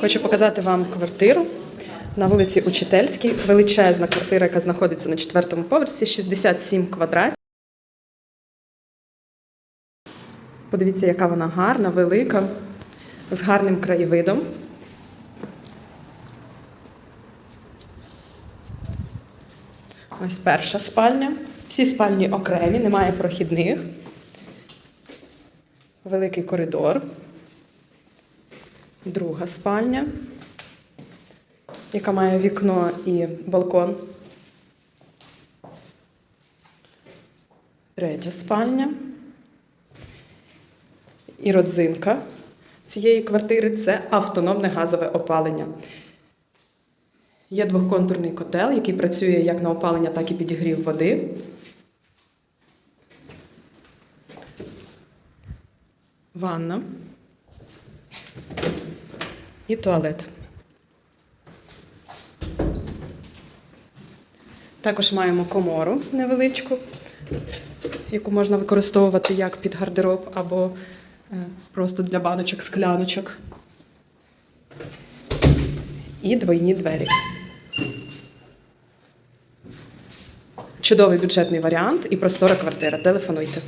Хочу показати вам квартиру на вулиці Учительській. Величезна квартира, яка знаходиться на четвертому поверсі, 67 квадратів. Подивіться, яка вона гарна, велика, з гарним краєвидом. Ось перша спальня. Всі спальні окремі, немає прохідних. Великий коридор. Друга спальня, яка має вікно і балкон. Третя спальня. І родзинка цієї квартири це автономне газове опалення. Є двохконтурний котел, який працює як на опалення, так і підігрів води. Ванна і туалет. Також маємо комору невеличку, яку можна використовувати як під гардероб або е, просто для баночок, скляночок. І двойні двері. Чудовий бюджетний варіант і простора квартира. Телефонуйте.